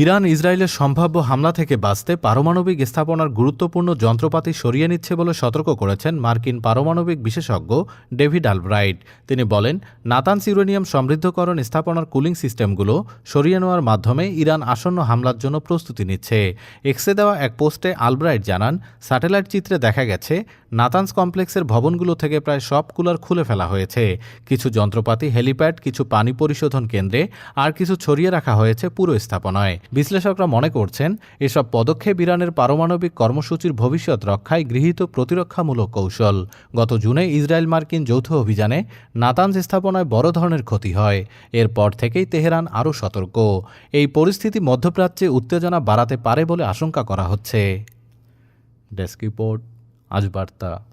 Iran ইসরায়েলের সম্ভাব্য হামলা থেকে বাঁচতে পারমাণবিক স্থাপনার গুরুত্বপূর্ণ যন্ত্রপাতি সরিয়ে নিচ্ছে বলে সতর্ক করেছেন মার্কিন পারমাণবিক বিশেষজ্ঞ ডেভিড আলব্রাইট। তিনি বলেন, নাতানস ইউরেনিয়াম সমৃদ্ধকরণ স্থাপনার কুলিং সিস্টেমগুলো সরিয়ে নেওয়ার মাধ্যমে ইরান আসন্ন হামলার জন্য প্রস্তুতি নিচ্ছে। এক্সে দেওয়া এক পোস্টে আলব্রাইট জানান, স্যাটেলাইট চিত্রে দেখা গেছে, নাতানস কমপ্লেক্সের ভবনগুলো থেকে প্রায় সব কুলার খুলে ফেলা হয়েছে। কিছু যন্ত্রপাতি, হেলিপ্যাড, কিছু পানি পরিশোধন কেন্দ্রে, আর কিছু ছড়িয়ে রাখা হয়েছে পুরো স্থাপনায়। বিশ্লেষকরা মনে করছেন, এসব পদক্ষেপ ইরানের পারমাণবিক কর্মসূচির ভবিষ্যৎ রক্ষায় গৃহীত প্রতিরক্ষামূলক কৌশল। গত জুনে ইসরায়েল মার্কিন যৌথ অভিযানে নাতানস স্থাপনায় বড় ধরনের ক্ষতি হয়। এরপর থেকেই তেহরান আরও সতর্ক। এই পরিস্থিতি মধ্যপ্রাচ্যে উত্তেজনা বাড়াতে পারে বলে আশঙ্কা করা হচ্ছে। ডেস্ক রিপোর্ট, আজ বার্তা।